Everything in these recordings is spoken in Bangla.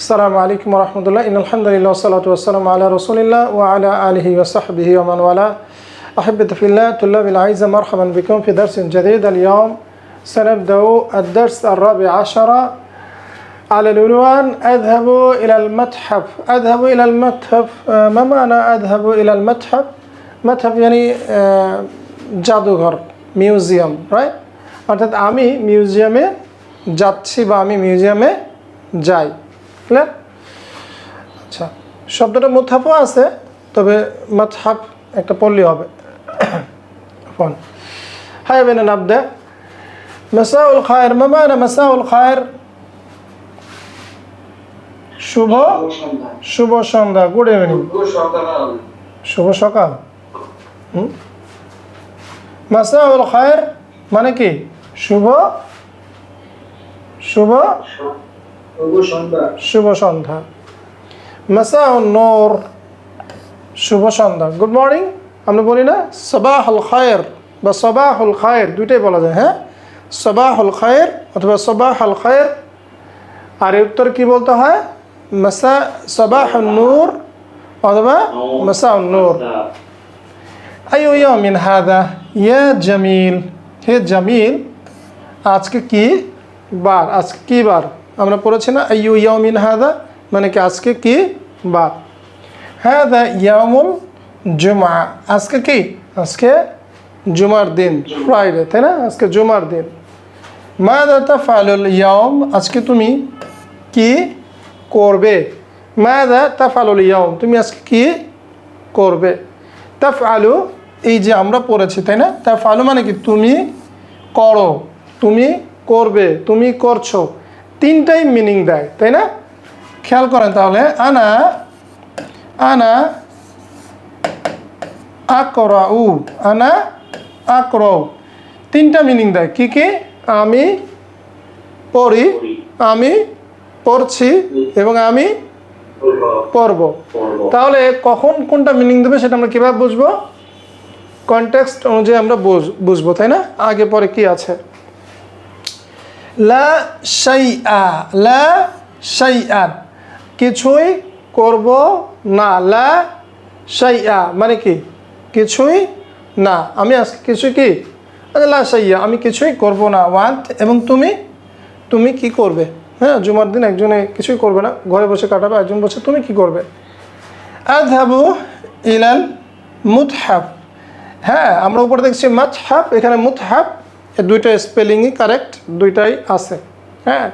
السلام عليكم ورحمة الله إن الحمد لله والصلاة والسلام على رسول الله وعلى آله وصحبه ومن والاه أحبتي في الله طلاب العزة مرحبا بكم في درس جديد اليوم سنبدأ الدرس الرابع عشر على العنوان أذهب إلى المتحف أذهب إلى المتحف آه، ما معنى أذهب إلى المتحف متحف يعني آه، জাদুঘর মিউজিয়াম রাইট অর্থাৎ আমি মিউজিয়ামে যাচ্ছি বা আমি মিউজিয়ামে যাই ক্লিয়ার আচ্ছা শব্দটা মুথাফও আছে তবে মাতহাফ একটা পড়লেই হবে। ফোন। হাই বেন নাবদা। মাসাউল খায়ের মা মানে মাসাউল খায়ের। শুভ শুভ সন্ধ্যা। গুড ইভিনিং শুভ সকাল। হুম? মাসাউল খায়ের মানে কি? শুভ? শুভ শুভ সন্ধ্যা। মাসা নোর। শুভ সন্ধ্যা। Good morning. আমরা বলি না সবাহুল খায়ের বা সবাহুল খায়ের, দুইটাই বলা যায় হ্যাঁ? সবাহুল খায়ের অথবা সবাহুল খায়ের। আর এর উত্তর কী বলতে হয়? মাসা সবাহ নূর অথবা মাসা নূর। আইয়মিন হাদা। ইয়া জামিল। হে জামিল, আজকে কি বার? আজকে কি বার? আমরা পড়েছি না, আইয়ু ইয়ামিন হাদা মানে কি আজকে কি? বা হ্যাঁ দা ইয়ামুল জুমা আজকে কি? আজকে জুমার দিন, ফ্রাইডে, তাই না? আজকে জুমার দিন। মাদা তাফালুল ইয়াম আজকে তুমি কি করবে? মাদা তাফালুল ইয়াম তুমি আজকে কি করবে? তাফআলু এই যে আমরা পড়েছি, তাই না? তাফআলু মানে কি? তুমি করো, তুমি করবে, তুমি করছ। তিনটাই মিনিং দেয়, তাই না? খেয়াল করেন তাহলে, আনা আনা আকরাউ আনা আকরাউ। তিনটা মিনিং দেয়, কি কি? আমি পড়ি, আমি পড়ছি এবং আমি পড়ব। তাহলে কখন কোনটা মিনিং দেবে সেটা আমরা কীভাবে বুঝব? কনটেক্সট অনুযায়ী আমরা বুঝ- বুঝব, তাই না? আগে পরে কি আছে? লা শাইআ লা শাইআন কিছুই করব না। লা শাইআ মানে কি? কিছুই না। আমি আজকে কিছুই কি? আচ্ছা, লা শাইয়া আমি কিছুই করব না। ওয়ান্ট এবং তুমি? তুমি কি করবে? হ্যাঁ জুমার দিন একজনে কিছুই করবে না। ঘরে বসে কাটাবে একজন বসে তুমি কি করবে? আধাবু ইলাল মুতহাফ হ্যাঁ আমরা উপরে দেখছি মাতহাফ এখানে মুতহাফ এর দুইটা স্পেলিংই কারেক্ট দুইটাই আছে হ্যাঁ?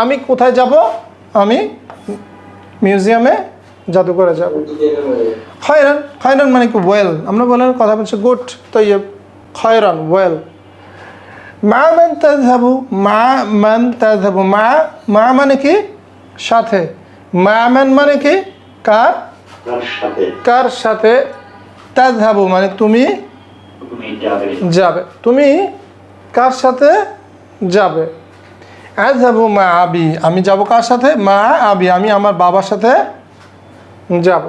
আমি কোথায় যাব? আমি মিউজিয়ামে জাদুঘরে যাব। খয়রান খয়রান মানে কি? ওয়েল আমরা বলেন কথা বলছি গুড তো ইয়ে খয়রান ওয়েল মা মান তাজহাবু মা মান তাজহাবু মা মা মানে কি? সাথে। মা মান মানে কি? কার? কার সাথে? তাজহাবু মানে তুমি যাবে। তুমি কার সাথে? যাবে। আজহাবু মা আবি। আমি যাব কার সাথে? মা আবি। আমি আমার বাবার সাথে যাব।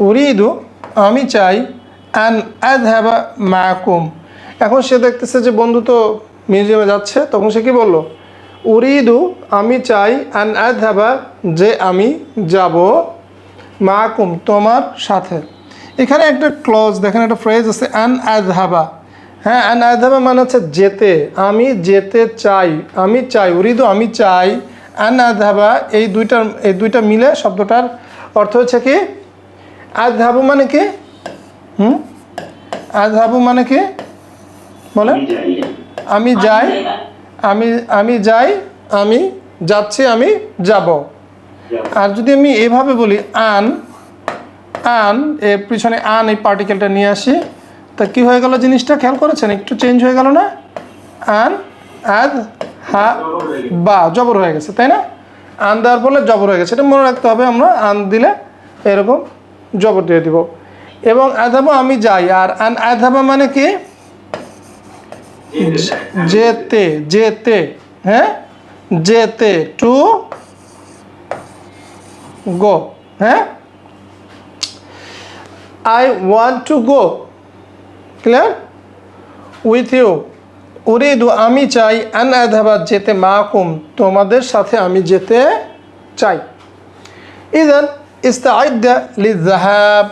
উরিদু, আমি চাই আন আজহাবা মাকুম। এখন সে দেখতেছে যে বন্ধু তো মিউজিয়ামে যাচ্ছে, তখন সে কি বলল? উরিদু, আমি চাই আন আজহাবা যে আমি যাব মাকুম তোমার সাথে। এখানে একটা ক্লজ দেখেন একটা ফ্রেজ আছে, আন আজহাবা হ্যাঁ আন আজহাবা মানে হচ্ছে যেতে আমি যেতে চাই আমি চাই উরিদু আমি চাই আন আজহাবা এই দুইটার এই দুইটা মিলে শব্দটার অর্থ হচ্ছে কি? আজহাবু মানে কি? হুম? আজহাবু মানে কি? বলেন। আমি যাই। আমি আমি যাই আমি যাচ্ছি আমি যাব। যাব। আর যদি আমি এভাবে বলি আন আন এর পিছনে আন এই পার্টিকেলটা নিয়ে আসি তা কি হয়ে গেল জিনিসটা? খেয়াল করেছেন? একটু চেঞ্জ হয়ে গেল না? আন আদ হা বা, জবর হয়ে গেছে, তাই না? আন দেওয়ার ফলে জবর হয়ে গেছে। এটা মনে রাখতে হবে আমরা আন দিলে এরকম জবর দিয়ে দিব। এবং আধাবা আমি যাই, আর আন আধাবা মানে কি? যেতে যেতে হ্যাঁ? যেতে টু গো হ্যাঁ? I want to go clear with you উরিদু, আমি চাই আন আধাবাদ যেতে মাকুম, তোমাদের সাথে আমি যেতে চাই। ইদান ইস্তা ইস্তাইদা লিজাহাব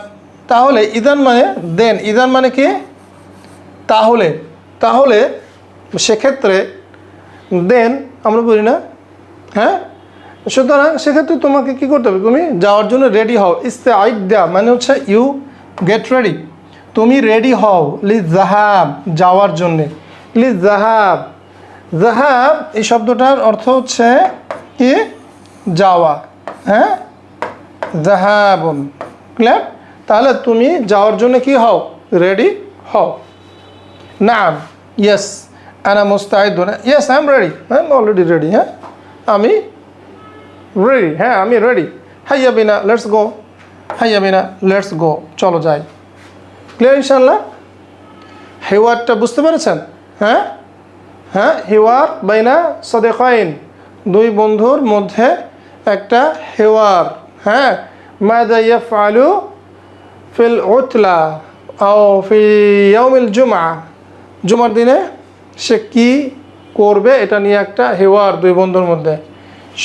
তাহলে ইদান মানে দেন, ইদান মানে কি? তাহলে তাহলে সেক্ষেত্রে দেন, আমরা বলি না? হ্যাঁ? সুতরাং সেক্ষেত্রে তোমাকে কি করতে হবে? তুমি যাওয়ার জন্য রেডি হও। ইস্তে আইডা মানে হচ্ছে ইউ গেট রেডি তুমি রেডি হও লি জাহাব যাওয়ার জন্যে। লি জাহাব জাহাব এই শব্দটার অর্থ হচ্ছে কি? যাওয়া হ্যাঁ? জাহাবুন ক্লিয়ার তাহলে তুমি যাওয়ার জন্য কি হও? রেডি হও। নাম ইয়েস আনা মুস্তাহিদুন yes I am ready I am already ready হ্যাঁ আমি রেডি হ্যাঁ আমি রেডি হাইয়া বিনা লেটস গো হাইয়া বিনা লেটস গো চলো যাই। ক্লিয়ার ইনশাল্লাহ হেওয়ারটা বুঝতে পেরেছেন? হ্যাঁ? হ্যাঁ হেওয়ার বাইনা সদেকাইন। দুই বন্ধুর মধ্যে একটা হেওয়ার। হ্যাঁ? মায়দা ইয়া আলু ফিল ওতলা আও ফিউমিল জুমা জুমার দিনে সে কি করবে? এটা নিয়ে একটা হেওয়ার দুই বন্ধুর মধ্যে।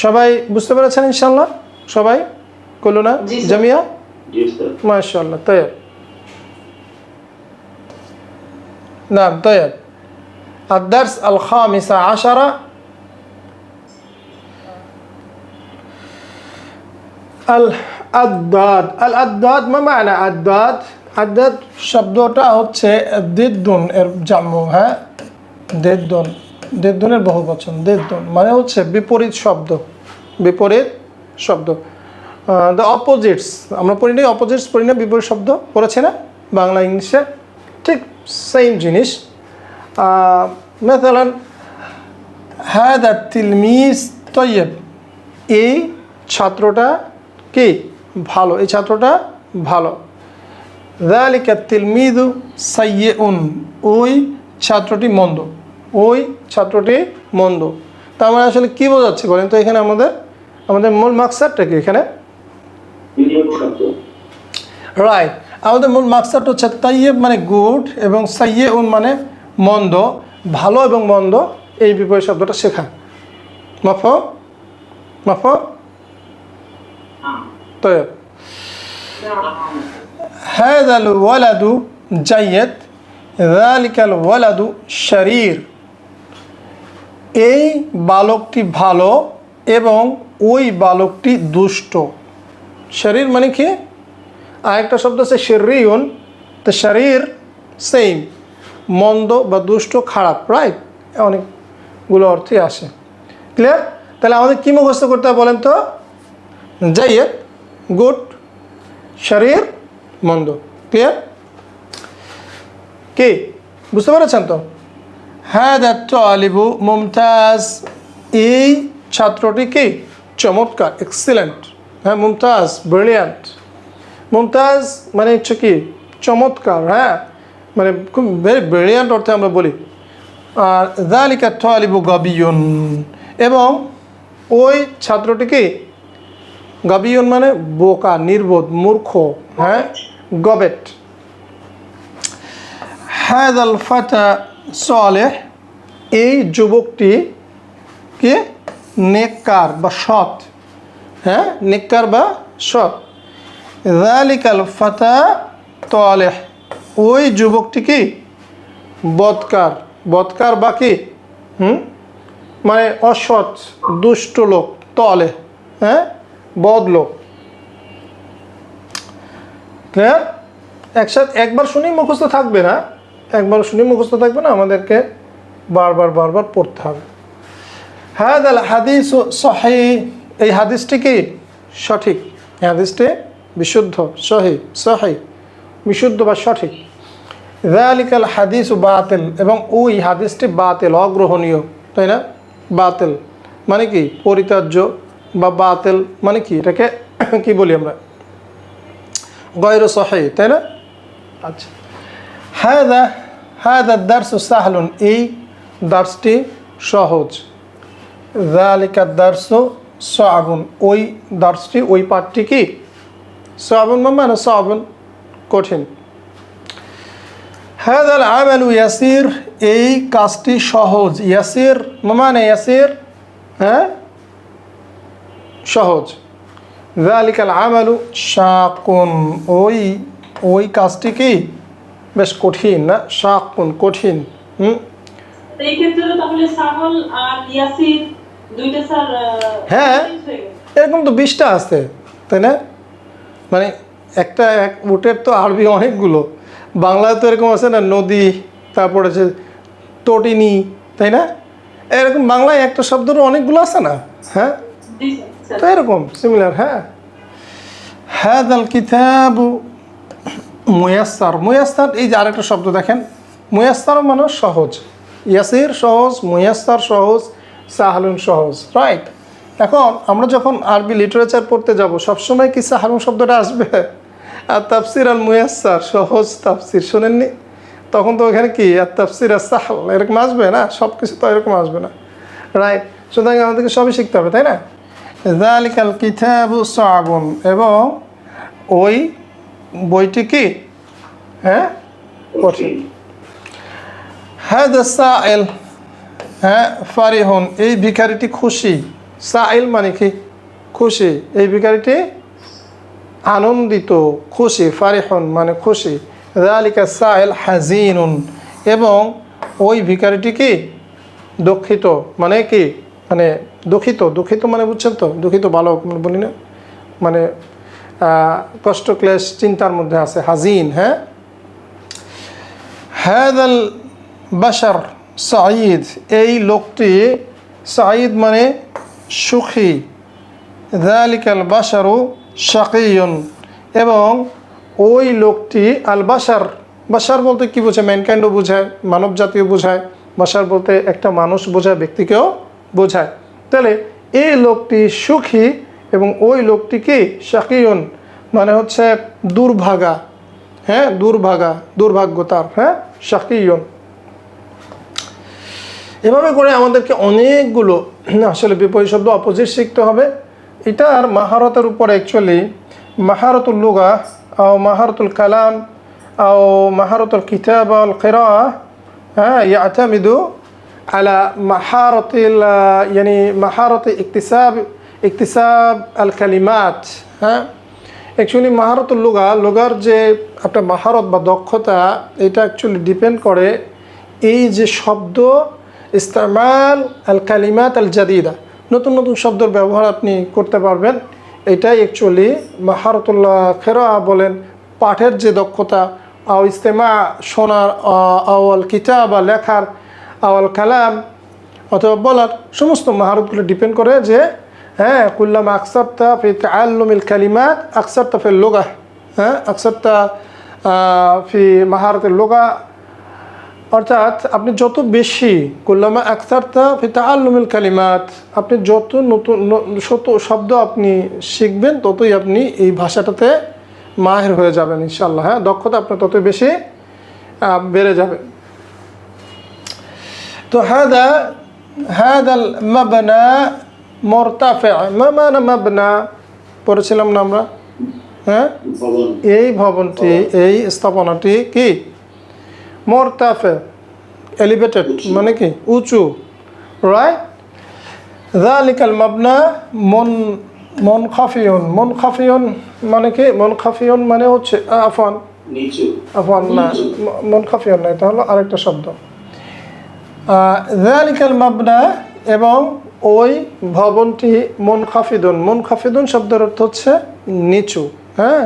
সবাই বুঝতে পেরেছেন ইনশাল্লাহ সবাই? করল না? জামিয়া? মাশাল্লাহ তাই نعم طيب الدرس الخامس عشر الأضداد الأضداد ما معنى أضداد أضداد শব্দটা হচ্ছে দিদ্দুন এর জাম্মু হ্যাঁ দেদ্দুন দেদ্দুনের বহু বচন দেদ্দুন মানে হচ্ছে বিপরীত শব্দ বিপরীত শব্দ দ্য অপোজিটস আমরা পড়ি না অপোজিটস পড়ি না বিপরীত শব্দ পড়েছি না বাংলা ইংলিশে ঠিক সেম জিনিস মেথালান হ্যাঁ দ্য তিলমিস তৈয়ব এই ছাত্রটা কি ভালো এই ছাত্রটা ভালো ذلك التلميذ سيء ওই ছাত্রটি মন্দ ওই ছাত্রটি মন্দ তার মানে আসলে কী বোঝাচ্ছে বলেন তো এখানে আমাদের আমাদের মূল মাকসারটা কি এখানে বিনিয়োগ শব্দ রাইট আমাদের মূল মাকসারটা হচ্ছে তাইয়েব মানে গুড এবং সাইয়ে উন মানে মন্দ ভালো এবং মন্দ এই বিপরীত শব্দটা শেখা মাফ মাফ طيب هذا الولد جيد ذلك الولد شرير এই বালকটি ভালো এবং ওই বালকটি দুষ্ট শরীর মানে কি আরেকটা শব্দ আছে শরীয়ন। তো শরীর সেম মন্দ বা দুষ্ট, খারাপ রাইট অনেকগুলো অর্থই আসে। ক্লিয়ার তাহলে আমাদের কী মুখস্থ করতে হবে বলেন তো? জাইয়েদ, গুড, শরীর, মন্দ। ক্লিয়ার কি? বুঝতে পেরেছেন তো? হ্যাঁ দত্ত আলিবু মুমতাজ। এই ছাত্রটি কি? চমৎকার এক্সিলেন্ট হ্যাঁ মুমতাজ ব্রিলিয়ান্ট মুমতাজ মানে হচ্ছে কি, চমৎকার হ্যাঁ? মানে খুব ভেরি ব্রিলিয়ান্ট অর্থে আমরা বলি। আর দালিকা আলিবু গাবিয়ন। এবং ওই ছাত্রটিকে গাবিয়ন মানে বোকা, নির্বোধ, মূর্খ হ্যাঁ? গবেট। হ্যাদ আল ফাতা সালেহ, এই যুবকটি কে? নেককার বা সৎ হ্যাঁ? নেককার বা সৎ। রালিকাল ফাতা তলেহ। ওই যুবকটি কি? বদকার বদকার বা কি? হুম? মানে অসৎ, দুষ্ট লোক তলে হ্যাঁ? বদ লোক। ক্লিয়ার একসাথে, একবার শুনেই মুখস্থ থাকবে না। একবার শুনে মুখস্থ থাকবে না, আমাদেরকে বারবার বারবার পড়তে হবে। হ্যাঁ দাল হাদিস সহি এই হাদিসটি কি? সঠিক। হাদিসটি বিশুদ্ধ, সহি সহি, বিশুদ্ধ বা সঠিক। রেয়ালিকাল হাদিস বাতিল এবং ওই হাদিসটি বাতিল, অগ্রহণীয়, তাই না? বাতিল মানে কি? পরিত্যাজ্য বা বাতিল মানে কি? এটাকে কি বলি আমরা? গয়র সহাই তাই না? আচ্ছা। হ্যাঁ দা হ্যাঁ দার্স সাহলুন, এই দার্সটি সহজ। রায়ালিকা দার্স সাগুন, ওই দার্সটি, ওই পাঠটি কি? صعب মানে صعب কঠিন هذا العمل يسير এই কাজটি সহজ ইয়াসির মানে ইয়াসির হ্যাঁ সহজ জালিকাল আমালু শাকুন ওই ওই কাজটি কি বেশ কঠিন না শাকুন কঠিন হুম তো এই ক্ষেত্রে তো তাহলে সাহল আর ইয়াসির দুইটা স্যার হ্যাঁ। এরকম তো বিশটা আছে তাই না মানে একটা এক উটের তো আরবি অনেকগুলো। বাংলায় তো এরকম আছে না, নদী, তারপর আছে তটিনী তাই না? এরকম বাংলায় একটা শব্দের অনেকগুলো আছে না? হ্যাঁ? তো এরকম সিমিলার হ্যাঁ? হ্যাদ আল কিতাবু মুয়াস্সার। মুয়াস্সার, এই যে আরেকটা শব্দ দেখেন। মুয়াস্সার মানে সহজ। ইয়াসির সহজ, মুয়াস্সার সহজ, সাহালুন সহজ রাইট এখন আমরা যখন আরবি লিটারেচার পড়তে যাব, সবসময় কি সাহালুন শব্দটা আসবে? আর তাফসির আল মুয়াস্সার, সহজ তাফসির, শোনেননি? তখন তো ওখানে কি, আর তাফসির আর সাহাল, এরকম আসবে না? সব কিছু তো এরকম আসবে না। রাইট সুতরাং আমাদেরকে সবই শিখতে হবে, তাই না? জালিকাল কিতাবু সাবুন এবং ওই বইটি কি? হ্যাঁ? কঠিন। হ্যাঁ সাইল হ্যাঁ ফারিহন, এই ভিখারিটি খুশি। সাইল মানে কি? খুশি। এই ভিখারিটি আনন্দিত, খুশি, ফারিহন মানে খুশি। জালিকা সাইল হাজিনুন। এবং ওই ভিখারিটি কি? দুঃখিত। মানে কি? মানে দুঃখিত। দুঃখিত মানে বুঝছেন তো? দুঃখিত ভালো মানে বলি না? মানে কষ্ট, ক্লেশ, চিন্তার মধ্যে আছে। হাজিন হ্যাঁ? হ্যাদাল বাসার সাঈদ। এই লোকটি সাঈদ মানে সুখী। দালিকাল বাসারু শাকিয়ন এবং ওই লোকটি আল বাসার বাসার বলতে কি বোঝায়? ম্যানকাইন্ডও বোঝায় মানব জাতীয় বোঝায়। বাসার বলতে একটা মানুষ বোঝায়, ব্যক্তিকেও বোঝায়। তাহলে এই লোকটি সুখী এবং ওই লোকটি কি? শাকিয়ন। মানে হচ্ছে দুর্ভাগা। হ্যাঁ দুর্ভাগা দুর্ভাগ্য তার হ্যাঁ শাকিয়ন। এভাবে করে আমাদেরকে অনেকগুলো আসলে বিপরীত শব্দ অপোজিট শিখতে হবে। এটা আর মাহারতের উপর অ্যাকচুয়ালি মাহারতুল লুগা, আও মাহারতুল কালাম, আও মাহারতুল কিতাব আল খেরা হ্যাঁ ইয়াতামিদু আলা মাহারতিল, ইয়ানি মাহারত ইকতিসাব ইকতিসাব আল কালিমাত হ্যাঁ। অ্যাকচুয়ালি মাহারতুল লুগা, লুগার যে একটা মাহারত বা দক্ষতা, এটা অ্যাকচুয়ালি ডিপেন্ড করে এই যে শব্দ ইস্তেমাল আল কালিমাত আল জাদিদা। নতুন নতুন শব্দের ব্যবহার আপনি করতে পারবেন। এটাই অ্যাকচুয়ালি মাহারতুল্লাহ খেরা বলেন, পাঠের যে দক্ষতা, আও ইস্তেমা শোনার আওয়াল কিতাব বা লেখার, আওয়াল কালাম, অথবা বলার সমস্ত মাহারতগুলো ডিপেন্ড করে যে হ্যাঁ কুল্লাম আকসারতা ফি তাল্লুমিল কালিমাত, আকসারতা ফের লোগা হ্যাঁ আকসারতা ফি মাহারতের লোগা অর্থাৎ আপনি যত বেশি কুল্লামা আকসারতা ফি তাল্লুমিল কালিমাত আপনি যত নতুন শত শব্দ আপনি শিখবেন ততই আপনি এই ভাষাটাতে মাহের হয়ে যাবেন ইনশাল্লাহ হ্যাঁ? দক্ষতা আপনার ততই বেশি বেড়ে যাবে। তো হাদা হাদাল মাবনা মরতাফে মা মানে মাবনা পড়েছিলাম না আমরা? হ্যাঁ? এই ভবনটি এই স্থাপনাটি কি? মরতাফে এলিভেটেড মানে কি? উঁচু রাইট জালিকাল মাবনা মন মন খাফিয়ন মন খাফিয়ন মানে কি? মন খাফিয়ন মানে হচ্ছে আফান আফান না মন খাফিয়ন না এটা হলো আরেকটা শব্দ। জালিকাল মাবনা এবং ওই ভবনটি মন খাফিদুন। মন খাফিদুন শব্দের অর্থ হচ্ছে নিচু হ্যাঁ?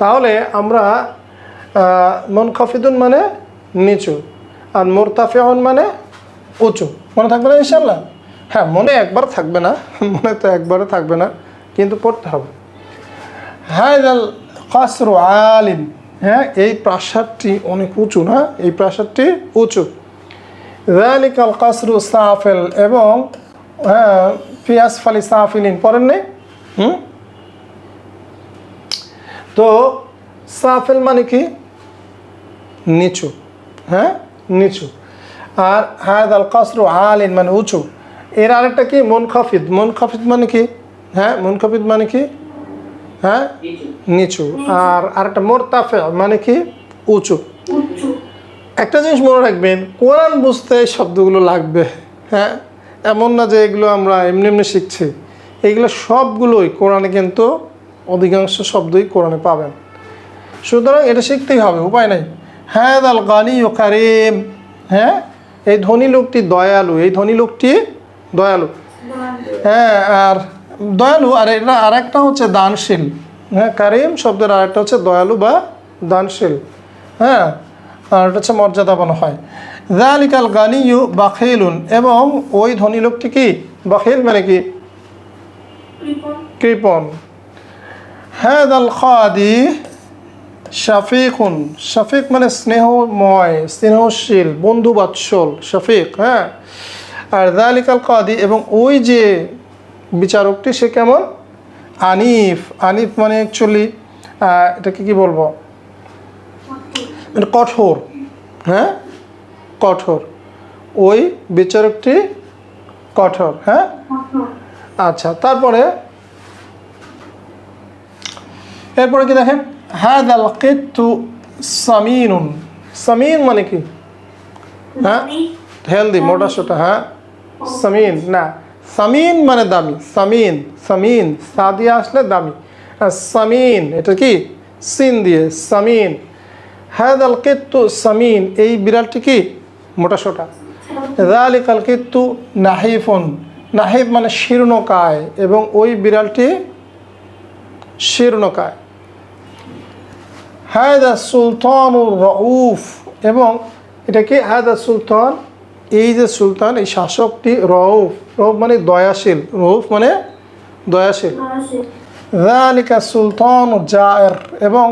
তাহলে আমরা মন খাফিদুন মানে নিচু। আর মোরতাফিয়ন মানে উঁচু। মনে থাকবে না ইনশাল্লাহ হ্যাঁ মনে একবার থাকবে না, মনে তো একবারে থাকবে না, কিন্তু পড়তে হবে। হায়দাল কাসরু আলিম। হ্যাঁ এই প্রাসাদটি অনেক উঁচু না? এই প্রাসাদটি উঁচু। জালিকাল কাসরু সাফেল এবং হ্যাঁ ফিয়াস ফালি সাফিলিন। পড়েন নেই হুম? তো সাফেল মানে কি? নিচু। হ্যাঁ? নিচু। আর হায়দ আল কাসরু আলিন মানে উঁচু। এর আরেকটা কি? মন খাফিদ মন খাফিদ মানে কি? হ্যাঁ? মন খাফিদ মানে কি? হ্যাঁ? নিচু। আর আরেকটা মোরতাফে মানে কি? উঁচু। একটা জিনিস মনে রাখবেন কোরআন বুঝতে এই শব্দগুলো লাগবে। হ্যাঁ? এমন না যে এগুলো আমরা এমনি এমনি শিখছি। এগুলো সবগুলোই কোরআনে কিন্তু অধিকাংশ শব্দই কোরআনে পাবেন। সুতরাং এটা শিখতেই হবে উপায় নাই। হ্যাঁ আল গানি ও কারিম। হ্যাঁ? এই ধনী লোকটি দয়ালু এই ধনী লোকটি দয়ালু। হ্যাঁ আর দয়ালু আর এটা আর একটা হচ্ছে দানশীল। হ্যাঁ কারিম শব্দের আর একটা হচ্ছে দয়ালু বা দানশীল। হ্যাঁ আর এটা হচ্ছে মর্যাদাবান হয়। জালিকাল গানিয়ু বাখিলুন এবং ওই ধনী লোকটি কি? বাখিল মানে কি? কৃপন হ্যাঁ দাল খাদি শাফিকুন, শাফিক মানে স্নেহময়, স্নেহশীল বন্ধু বাৎসল শাফিক হ্যাঁ? আর দালিকাল কাদি এবং ওই যে বিচারকটি সে কেমন? আনিফ আনিফ মানে অ্যাকচুয়ালি এটাকে কি বলব? মানে কঠোর হ্যাঁ? কঠোর। ওই বিচারকটি কঠোর হ্যাঁ? আচ্ছা তারপরে, এরপরে কি দেখেন? হ্যাঁ দাল কেতু সামিনুন। সামিন মানে কি? হ্যাঁ? হেলদি মোটা সোটা হ্যাঁ? সামিন না। সামিন মানে দামি। সামিন সামিন সাদিয়া আসলে দামি। সামিন এটা কি? সিন দিয়ে সামিন। হ্যাঁ দাল কেতু সামিন এই বিড়ালটি কি? মোটা সোটা রালিক আল কেতু নাহিফুন। নাহিফ মানে শীর্ণকায় এবং ওই বিড়ালটি শীর্ণকায়। হায়দা ও রউফ। এবং এটাকে হায়দা সুলতান এই যে সুলতান এই শাসকটি রউফ। রউফ মানে দয়াশীল। রউফ মানে দয়াশীল। রালিকা সুলতান জায়ের। এবং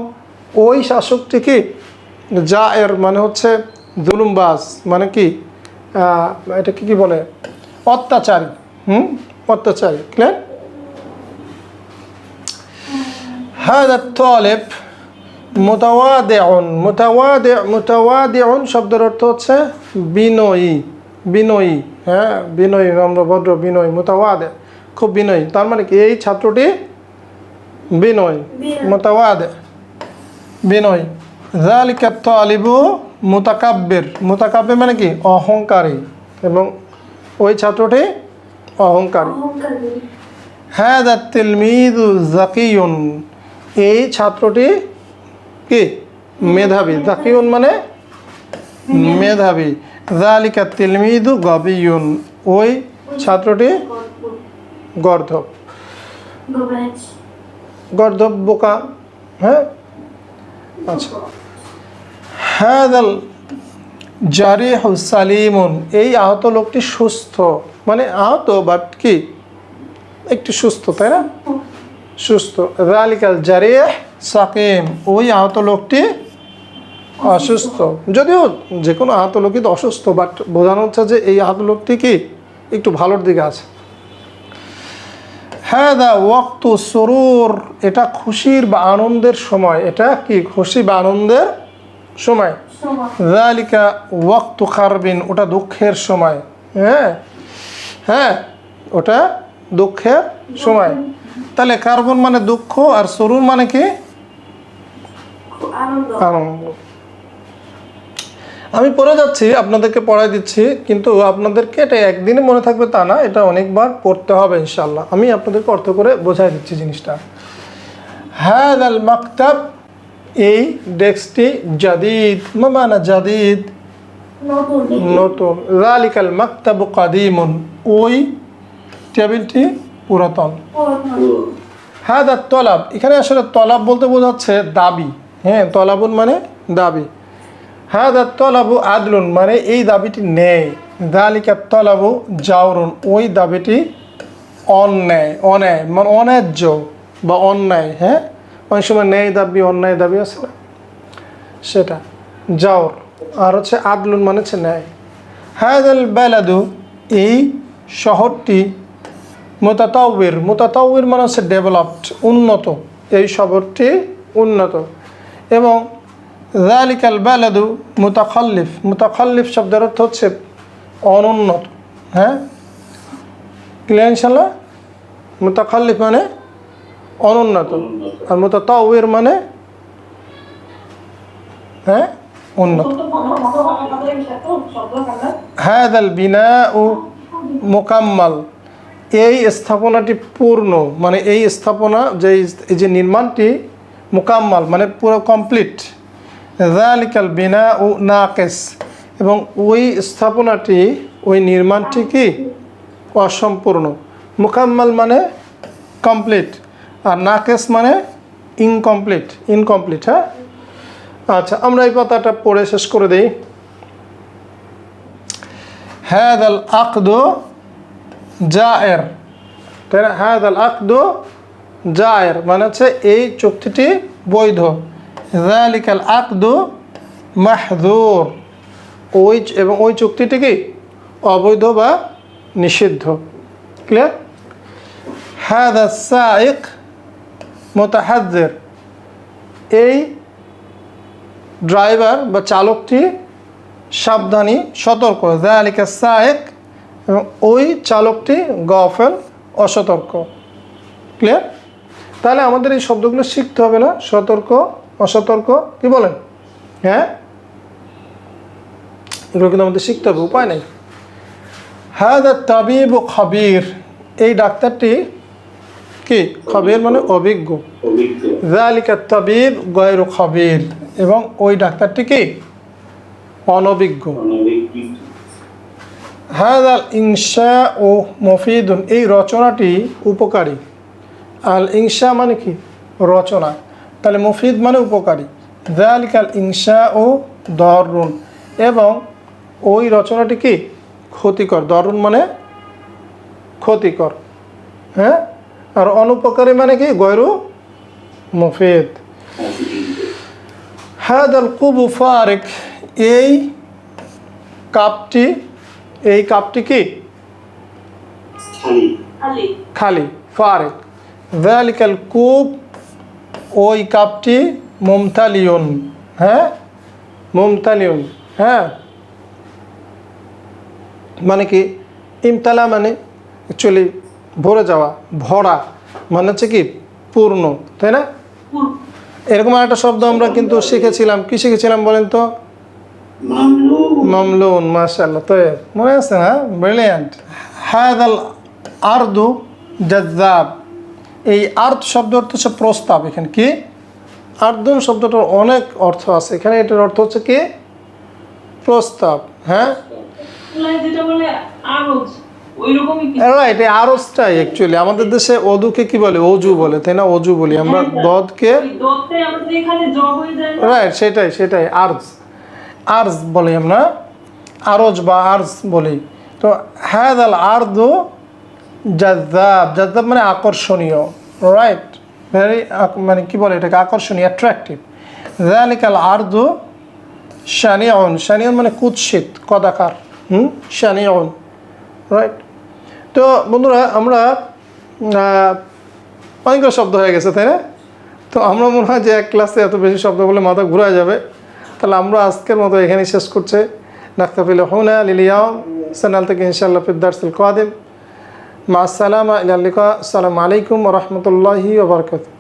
ওই শাসকটি কি? জায়ের মানে হচ্ছে জুলুমবাজ। মানে কি? এটাকে কি বলে? অত্যাচারী। হুম? অত্যাচারী। ক্লিয়ার হায়দা তলেফ মোতাওয়াদেউন মোতাওয়াদে মোতাওয়াদেউন শব্দের অর্থ হচ্ছে বিনয়ী বিনয়ী হ্যাঁ বিনয়ী নম্রভদ্র বিনয়ী মোতাওয়াদে খুব বিনয়ী। তার মানে কি? এই ছাত্রটি বিনয় মোতাওয়াদে বিনয়। জালিকা আলিবু মোতাকাব্যের মোতাকাব্যের মানে কি? অহংকারী। এবং ওই ছাত্রটি অহংকারী। হ্যাঁ দা তিলমিদু জাকিউন এই ছাত্রটি কি? মেধাবী। জাকিউন মানে মেধাবী। জালিকা তিলমিদু গবিউন ওই ছাত্রটি গর্ধব। গর্ধব বোকা। হ্যাঁ? আচ্ছা। হ্যাদাল জারিহ সালিমুন। এই আহত লোকটি সুস্থ। মানে আহত বাট কি? একটু সুস্থ তাই না? সুস্থ। রালিকাল জারিহ সাকিম ওই আহত লোকটি অসুস্থ। যদিও যে কোনো আহত লোকই তো অসুস্থ বাট বোঝানো হচ্ছে যে এই আহত লোকটি কি একটু ভালোর দিকে আছে। হ্যাঁ দা ওয়াক্ত সরুর এটা খুশির বা আনন্দের সময়। এটা কি খুশি বা আনন্দের সময়? জালিকা ওয়াক্ত খারবিন ওটা দুঃখের সময়। হ্যাঁ? হ্যাঁ ওটা দুঃখের সময়। তাহলে কার্বন মানে দুঃখ আর সরুর মানে কি? আনন্দ। আমি পড়ে যাচ্ছি আপনাদেরকে পড়াই দিচ্ছি কিন্তু আপনাদেরকে এটা একদিনে মনে থাকবে তা না এটা অনেকবার পড়তে হবে ইনশাল্লাহ আমি আপনাদেরকে অর্থ করে বোঝাই দিচ্ছি জিনিসটা। হ্যাঁ আল মাকতাব এই ডেস্কটি জাদিদ মামানা জাদিদ। নতুন। রালিকাল মাকতাবু কাদিমুন। ওই টেবিলটি পুরাতন। হ্যাঁ দা তলাব এখানে আসলে তলাব বলতে বোঝাচ্ছে দাবি। হ্যাঁ তলাবুন মানে দাবি। হ্যাঁ দা তলাবু আদলুন মানে এই দাবিটি নেয় দালিকা তলাবু জাওরুন, ওই দাবিটি অন্যায় অন্যায় মানে অন্যায্য বা অন্যায় হ্যাঁ? অনেক সময় ন্যায় দাবি, অন্যায় দাবি আছে না? সেটা, জাওর। আর হচ্ছে আদলুন মানে হচ্ছে ন্যায়। হায়দাল বেলাদু, এই শহরটি মোতাতাউর মোতাতাউর মানে হচ্ছে ডেভেলপড, উন্নত। এই শহরটি উন্নত। এবং জালিকাল বালাদু মুতাখল্লিফ মুতাখল্লিফ শব্দের অর্থ হচ্ছে অনুন্নত হ্যাঁ? ক্লিয়ার ইনশাল্লাহ মুতাখল্লিফ মানে অনুন্নত, আর মুতাতাউয়ের মানে হ্যাঁ? উন্নত। হ্যাঁ বিনা ও মোকাম্মাল, এই স্থাপনাটি পূর্ণ মানে এই স্থাপনা যে যে নির্মাণটি মোকাম্মাল মানে পুরো কমপ্লিট রিকাল বিনা ও নাকেস। এবং ওই স্থাপনাটি, ওই নির্মাণটি কি? অসম্পূর্ণ। মুকাম্মাল মানে কমপ্লিট আর নাকেস মানে ইনকমপ্লিট ইনকমপ্লিট হ্যাঁ? আচ্ছা আমরা এই পাতাটা পড়ে শেষ করে দিই। হ্যাঁ আল আকদো এর তাই না? হ্যাঁ আল আকদো জায়ের মানে হচ্ছে এই চুক্তিটি বৈধ। জালিকাল আকদু মাহদুর। ওই এবং ওই চুক্তিটি কি? অবৈধ বা নিষিদ্ধ। ক্লিয়ার হ্যাদা সাইক মোতাহাজ্জের। এই ড্রাইভার বা চালকটি সাবধানী, সতর্ক। জালিকা সায়েক এবং ওই চালকটি গফেল, অসতর্ক। ক্লিয়ার তাহলে আমাদের এই শব্দগুলো শিখতে হবে না। সতর্ক অসতর্ক কি বলেন? হ্যাঁ? এগুলো কিন্তু আমাদের শিখতে হবে উপায় নেই। হ্যাঁ তাবিব খবির। এই ডাক্তারটি কি? খবির মানে অভিজ্ঞ। জালিকা তাবিব গয়রু খবির। এবং ওই ডাক্তারটি কি? অনভিজ্ঞ। হাদাল ইনশা ও মফিদুন। এই রচনাটি উপকারী। আল ইংসা মানে কি? রচনা। তাহলে মুফিদ মানে উপকারী। জালিকাল ইংসা ও দরুন এবং ওই রচনাটি কি? ক্ষতিকর। দরুন মানে ক্ষতিকর। হ্যাঁ? আর অনুপকারী মানে কি? গয়রু মফিদ। হাদাল কুবু ফারেক। এই কাপটি এই কাপটি কি? খালি। ফারেক। ভ্যালিক্যাল কুব ওই কাপটি মুমতালিয়ন হ্যাঁ? মুমতালিয়ন হ্যাঁ? মানে কি? ইমতালা মানে অ্যাকচুয়ালি ভরে যাওয়া ভরা মানে হচ্ছে কি? পূর্ণ তাই না? এরকম একটা শব্দ আমরা কিন্তু শিখেছিলাম। কি শিখেছিলাম বলেন তো? মামলু মামলুন মাশাআল্লাহ তো মনে আছে না? ব্রিলিয়ান্ট হাদাল আরদু জাজ্জাব। এই আর্দ শব্দ অর্থ হচ্ছে প্রস্তাব। এখানে কি? আর্দন শব্দটার অনেক অর্থ আছে। এখানে এটার অর্থ হচ্ছে কি? প্রস্তাব। হ্যাঁ? কিছু। রাইট এই আরসটাই অ্যাকচুয়ালি আমাদের দেশে অদুকে কি বলে? অজু বলে তাই না? অজু বলি। আমরা দদকে হয়ে যায় না? রাইট সেটাই সেটাই। আর্জ। আর্জ বলি আমরা। আরজ বা আর্জ বলি। তো হ্যাদ আল আর্দু জাজাব জাজাব মানে আকর্ষণীয় রাইট ভেরি মানে কি বলে এটাকে? আকর্ষণীয় অ্যাট্রাকটিভ জালিক আল আর্দু শানিয়ন শানিয়ন মানে কুৎসিত, কদাকার। হুম? শানিয়ন রাইট তো বন্ধুরা, আমরা অনেকগুলো শব্দ হয়ে গেছে, তাই না? তো আমরা মনে হয় যে এক ক্লাসে এত বেশি শব্দ বলে মাথা ঘুরে যাবে। তাহলে আমরা আজকের মতো এখানেই শেষ করছে। নাক্তাফিল হুনা লিলিয়াম। সানাল থেকে ইনশাআল্লাহ ফিদ্দার্সুল مع السلامة إلى اللقاء. السلام عليكم ورحمة الله وبركاته.